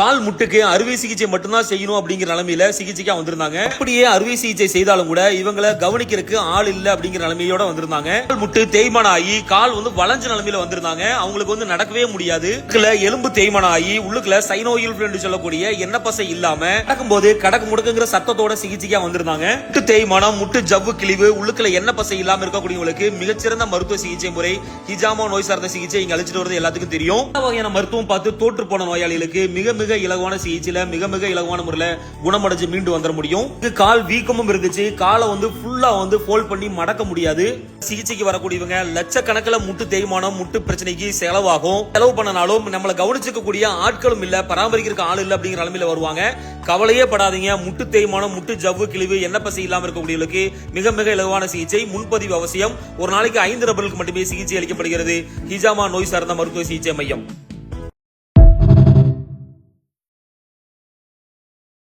கால் முட்டுக்கு அறுவை சிகிச்சை மட்டும்தான் செய்யணும் அப்படிங்கிற நிலைமையில சிகிச்சைக்கா வந்திருந்தாங்க. அப்படியே அறுவை சிகிச்சை செய்தாலும் கூட இவங்களை கவனிக்கிறதுக்கு ஆள் இல்ல அப்படிங்கிற நிலைமையோட வந்திருந்தாங்க. கால் முட்டு தேய்மான ஆகி கால் வந்து வளைஞ்ச நிலைமையில வந்திருந்தாங்க. அவங்களுக்கு வந்து நடக்கவே முடியாது. எலும்பு தேய்மானம் ஆகி உள்ளுக்குள்ள சைனோயில் சொல்லக்கூடிய எண்ணெய் பசை இல்லாம நடக்கும்போது கடக்கு முடக்குங்கிற சத்தத்தோட சிகிச்சைக்கா வந்திருந்தாங்க. முட்டு தேய்மானம் முட்டு ஜவ்வு கிழிவு உள்ளுக்குள்ள எண்ணெய் பசை இல்லாம இருக்கக்கூடியவங்களுக்கு மிகச்சிறந்த மருத்துவ சிகிச்சை முறை ஹிஜாமா நோய் சார்ந்த சிகிச்சை இங்க அழைச்சிட்டு வரது எல்லாத்துக்கும் தெரியும். வகையான மருத்துவம் பார்த்து தோற்று போன நோயாளிகளுக்கு மிக மிக இலகுவான சிகிச்சையில மிக மிக இலகுவான முறையில குணமடைஞ்சு மீண்டு வந்துட முடியும். இது கால் வீக்கமும் இருந்துச்சு. காலை வந்து ஃபுல்லா வந்து ஃபோல்ட் பண்ணி மடக்க முடியாது. சிகிச்சைக்கு வரக்கூடியவங்க லட்சக்கணக்கில் முட்டு தேய்மானம் முட்டு பிரச்சனைக்கு செலவாகும். செலவு பண்ணனாலும் நம்மளை கவனிச்சுக்க கூடிய ஆட்களும் இல்ல பராமரிக்கிறதுக்கு ஆள் இல்ல அப்படிங்கிற நிலைமையில வருவாங்க. கவலையே படாதீங்க. முட்டு தேய்மானம் முட்டு ஜவ்வு கிழிவு எண்ணெய் பசி இல்லாம இருக்கக்கூடியவர்களுக்கு மிக மிக இலகுவான சிகிச்சை முன்பதிவு அவசியம். ஒரு நாளைக்கு ஐந்து நபர்களுக்கு மட்டுமே சிகிச்சை அளிக்கப்படுகிறது. ஹிஜாமா நோய் சார்ந்த மருத்துவ சிகிச்சை மையம்.